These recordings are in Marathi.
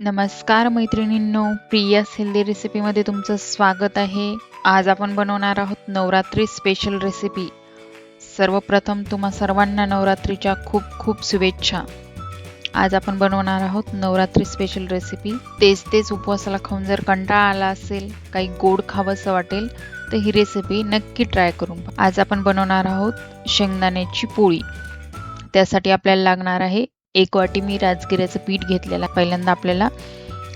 नमस्कार मैत्रिणींनो प्रियास हेल्दी रेसिपीमध्ये तुमचं स्वागत आहे. आज आपण बनवणार आहोत नवरात्री स्पेशल रेसिपी सर्वप्रथम तुम्हा सर्वांना नवरात्रीच्या खूप खूप शुभेच्छा. आज आपण बनवणार आहोत नवरात्री स्पेशल रेसिपी तेच तेच उपवासाला खाऊन जर कंटाळा आला असेल काही गोड खावंसं वाटेल तर ही रेसिपी नक्की ट्राय करून आज आपण बनवणार आहोत शेंगदाण्याची पोळी. त्यासाठी आपल्याला लागणार आहे एक वाटी मी राजगिऱ्याचं पीठ घेतलेलं पहिल्यांदा आपल्याला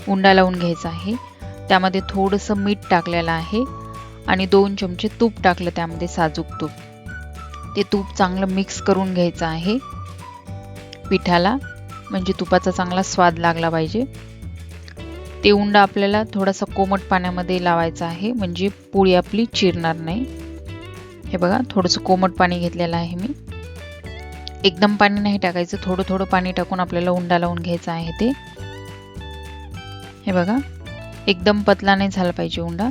उंडा लावून घ्यायचा आहे. त्यामध्ये थोडंसं मीठ टाकलेलं आहे आणि दोन चमचे तूप टाकलं त्यामध्ये साजूक तूप. ते तूप चांगलं मिक्स करून घ्यायचं आहे. पिठाला म्हणजे तुपाचा चांगला स्वाद लागला पाहिजे. ते उंडा आपल्याला थोडासा कोमट पाण्यामध्ये लावायचा आहे. म्हणजे पोळी आपली चिरणार नाही. हे बघा थोडंसं कोमट पाणी घेतलेलं आहे मी. एकदम पाणी नाही टाकायचं थोडं थोडं पाणी टाकून आपल्याला उंडा लावून घ्यायचा आहे ते. हे बघा एकदम पतला नाही झाला पाहिजे उंडा.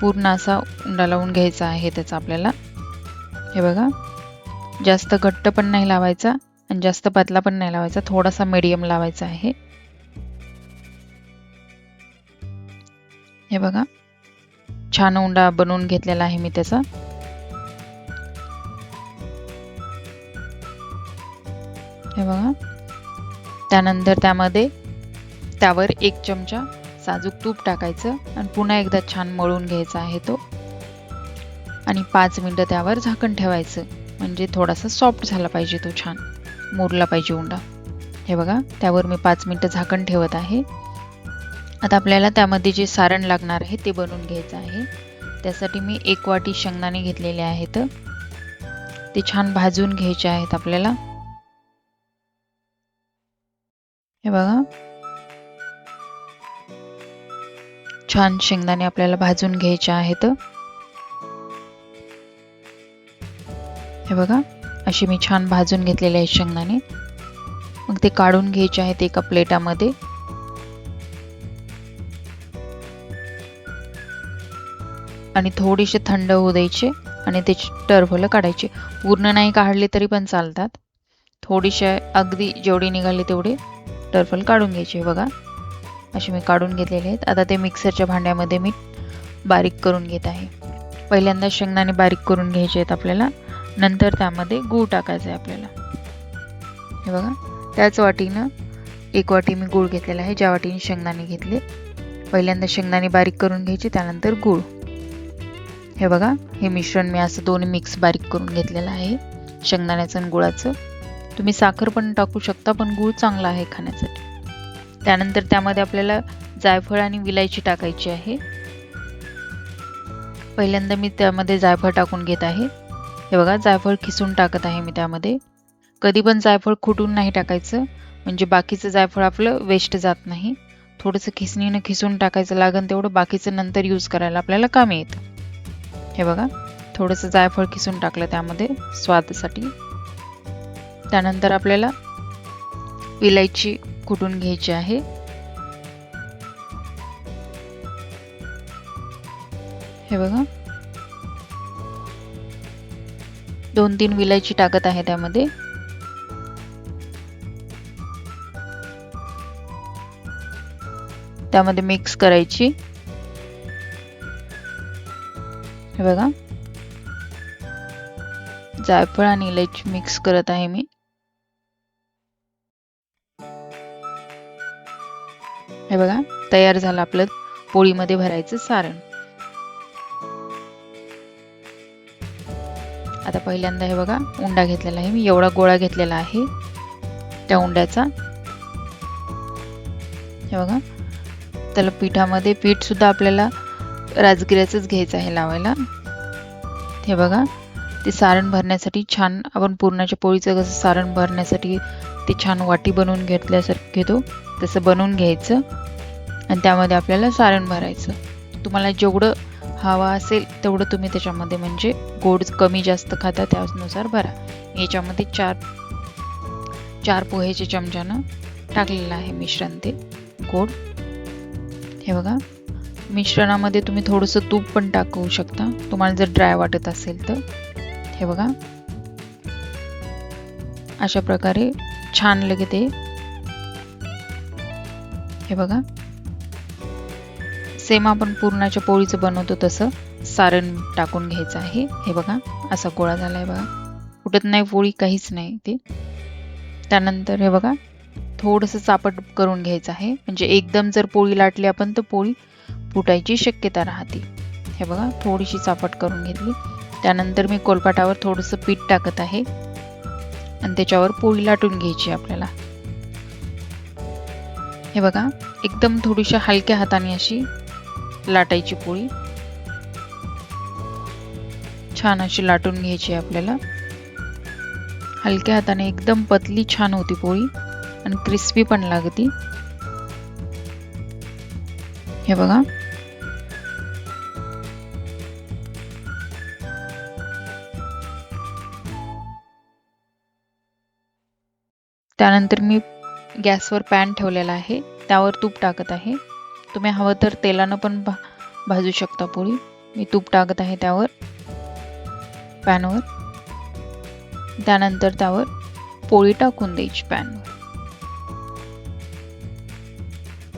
पूर्ण असा उंडा लावून घ्यायचा आहे त्याचा आपल्याला. हे बघा जास्त घट्ट पण नाही लावायचा आणि जास्त पतला पण नाही लावायचा थोडासा मीडियम लावायचा आहे. हे बघा छान उंडा बनवून घेतलेला आहे मी त्याचा. बघा. त्यानंतर त्यामध्ये त्यावर एक चमचा साजूक तूप टाकायचं आणि पुन्हा एकदा छान मळून घ्यायचा आहे तो. आणि पाच मिनटं त्यावर झाकण ठेवायचं. म्हणजे थोडासा सॉफ्ट झाला पाहिजे तो छान. मुरला पाहिजे उंडा. हे बघा त्यावर मी पाच मिनटं झाकण ठेवत आहे. आता आपल्याला त्यामध्ये जे सारण लागणार आहे ते बनवून घ्यायचं आहे. त्यासाठी मी एक वाटी शेंगदाणे घेतलेले आहेत. ते छान भाजून घ्यायचे आहेत आपल्याला. हे बघा. छान शेंगदाणे आपल्याला भाजून घ्यायचे आहेत. हे बघा अशी मी छान भाजून घेतलेले आहेत शेंगदाणे. मग ते काढून घ्यायचे आहेत एका प्लेटामध्ये. आणि थोडेसे थंड होऊ द्यायचे आणि त्याची टरफलं काढायचे. पूर्ण नाही काढले तरी पण चालतात. थोडीशे अगदी जेवढे निघाले तेवढे. टरफल काढून घ्यायचे बघा. असे मी काढून घेतलेले आहेत. आता ते मिक्सरच्या भांड्यामध्ये मी बारीक करून घेत आहे. पहिल्यांदा शेंगदाणे बारीक करून घ्यायचे आहेत आपल्याला. नंतर त्यामध्ये गूळ टाकायचा आहे आपल्याला. हे बघा. त्याच वाटीनं एक वाटी मी गूळ घेतलेला आहे. ज्या वाटीने शेंगदाणे घेतले. पहिल्यांदा शेंगदाणे बारीक करून घ्यायचे. त्यानंतर गूळ. हे बघा. हे मिश्रण मी असं दोन्ही मिक्स बारीक करून घेतलेलं आहे. शेंगदाण्याचं आणि गुळाचं. तुम्ही साखर पण टाकू शकता पण गूळ चांगला आहे खाण्यासाठी. त्यानंतर त्यामध्ये आपल्याला जायफळ आणि विलायची टाकायची आहे. पहिल्यांदा मी त्यामध्ये जायफळ टाकून घेत आहे. हे बघा जायफळ खिसून टाकत आहे मी त्यामध्ये. कधी पण जायफळ खुटून नाही टाकायचं. म्हणजे बाकीचं जायफळ आपलं वेस्ट जात नाही. थोडंसं खिसणीनं खिसून टाकायचं लागन तेवढं बाकीचं नंतर यूज करायला आपल्याला कामी येतं हे बघा थोडंसं जायफळ खिसून टाकलं त्यामध्ये स्वादसाठी. त्यानंतर आपल्याला इलायची कुटून घ्यायची आहे? हे बघा. दोन तीन विलायची टाकत आहे त्यामध्ये. त्यामध्ये मिक्स करायची. हे बघा. जायफळ आणि इलायची मिक्स करत आहे मी. हे बघा तयार झालं आपलं पोळीमध्ये भरायचं सारण. आता पहिल्यांदा हे बघा उंडा घेतलेला आहे मी एवढा गोळा घेतलेला आहे त्या उंड्याचा. हे बघा त्याला पिठामध्ये पीठ सुद्धा आपल्याला राजगिऱ्याचंच घ्यायचं आहे लावायला. हे बघा ते सारण भरण्यासाठी छान आपण पुरणाच्या पोळीचं कसं सारण भरण्यासाठी ते छान वाटी बनवून घेतल्यासारखं घेतो तसं बनवून घ्यायचं. आणि त्यामध्ये आपल्याला सारण भरायचं. तुम्हाला जेवढं हवा असेल तेवढं तुम्ही त्याच्यामध्ये म्हणजे गोड कमी जास्त खाता त्यानुसार भरा. याच्यामध्ये चार चार पोहेच्या चमच्यानं टाकलेलं आहे मिश्रण ते गोड. हे बघा मिश्रणामध्ये तुम्ही थोडंसं तूप पण टाकू शकता. तुम्हाला जर ड्राय वाटत असेल तर. हे बघा. अशा प्रकारे छान लगे ते. हे बघा. सेम आपण पुरणाच्या पोळीचं बनवतो तसं सारण टाकून घ्यायचं आहे. हे बघा असा गोळा झालाय बघा. फुटत नाही पोळी काहीच नाही ते. त्यानंतर हे बघा थोडंसं चापट करून घ्यायचं आहे. म्हणजे एकदम जर पोळी लाटली आपण तर पोळी फुटायची शक्यता राहते. हे बघा थोडीशी चापट करून घेतली. त्यानंतर मी कोलपाटावर थोडंसं पीठ टाकत आहे. आणि त्याच्यावर पोळी लाटून घ्यायची आपल्याला. हे बघा एकदम थोडीशी हलक्या हाताने अशी लाटायची पोळी. छान अशी लाटून घ्यायची आपल्याला. हलक्या हाताने एकदम पतली छान होती पोळी आणि क्रिस्पी पण लागती. हे बघा. त्यानंतर मी गॅसवर पॅन ठेवलेला आहे. त्यावर तूप टाकत आहे. तुम्ही हवं तर तेलानं पण भा भाजू शकता पोळी. मी तूप टाकत आहे त्यावर. पॅनवर. त्यानंतर त्यावर पोळी टाकून द्यायची पॅनवर.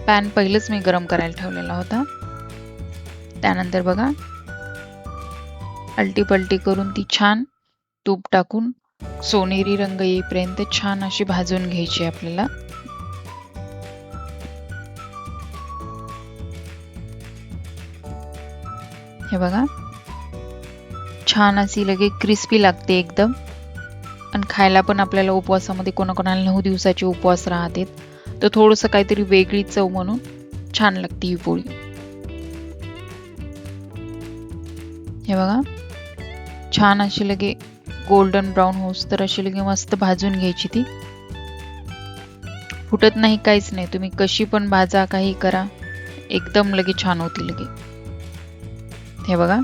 पॅन पहिलेच मी गरम करायला ठेवलेला होता. त्यानंतर बघा. अलटी पलटी करून ती छान तूप टाकून सोनेरी रंग येईपर्यंत छान अशी भाजून घ्यायची आपल्याला. हे बघा. छान अशी लगे क्रिस्पी लागते एकदम. आणि खायला पण आपल्याला उपवासामध्ये कोणाकोणाला नऊ दिवसाचे उपवास राहते तर थोडंसं काहीतरी वेगळी चव म्हणून छान लागते ही पोळी. हे बघा. छान अशी लगे गोल्डन ब्राऊन होस तर अशी लगे मस्त भाजून घ्यायची ती. फुटत नाही काहीच नाही. तुम्ही कशी पण भाजा काही करा. एकदम लगे छान होती लगे. हे बघा.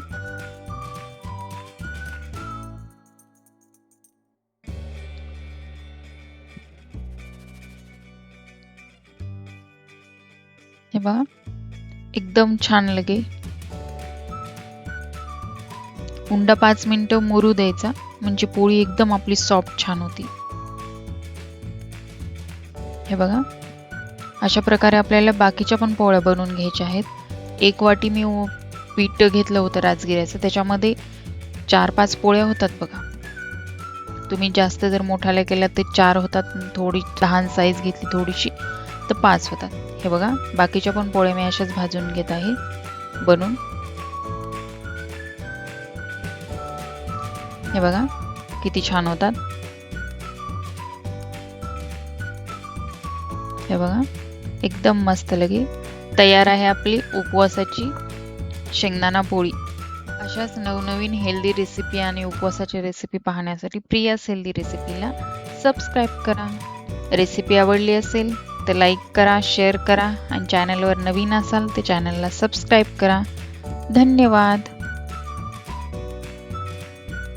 हे बघा. एकदम छान लगे. उंडा पाच मिनिटं मुरू द्यायचा. म्हणजे पोळी एकदम आपली सॉफ्ट छान होती. हे बघा. अशा प्रकारे आपल्याला बाकीच्या पण पोळ्या बनवून घ्यायच्या आहेत. एक वाटी मी पीठ घेतलं होतं राजगिऱ्याचं. त्याच्यामध्ये चार पाच पोळ्या होतात बघा. तुम्ही जास्त जर मोठाल्या केल्या तर चार होतात. थोडी लहान साईज घेतली थोडीशी तर पाच होतात. हे बघा बाकीच्या पण पोळ्या मी अशाच भाजून घेत आहे. बनून. हे बघा किती छान होतात. हे बघा एकदम मस्त लगे. तयार आहे आपली उपवासाची. शेंगदाणा पोळी. अशाच नवनवीन हेल्दी रेसिपी आणि उपवासाची रेसिपी पाहण्यासाठी प्रियास हेल्दी रेसिपीला सबस्क्राईब करा. रेसिपी आवडली असेल तर लाईक करा शेअर करा आणि चॅनलवर नवीन असाल तर चॅनलला सबस्क्राईब करा. धन्यवाद.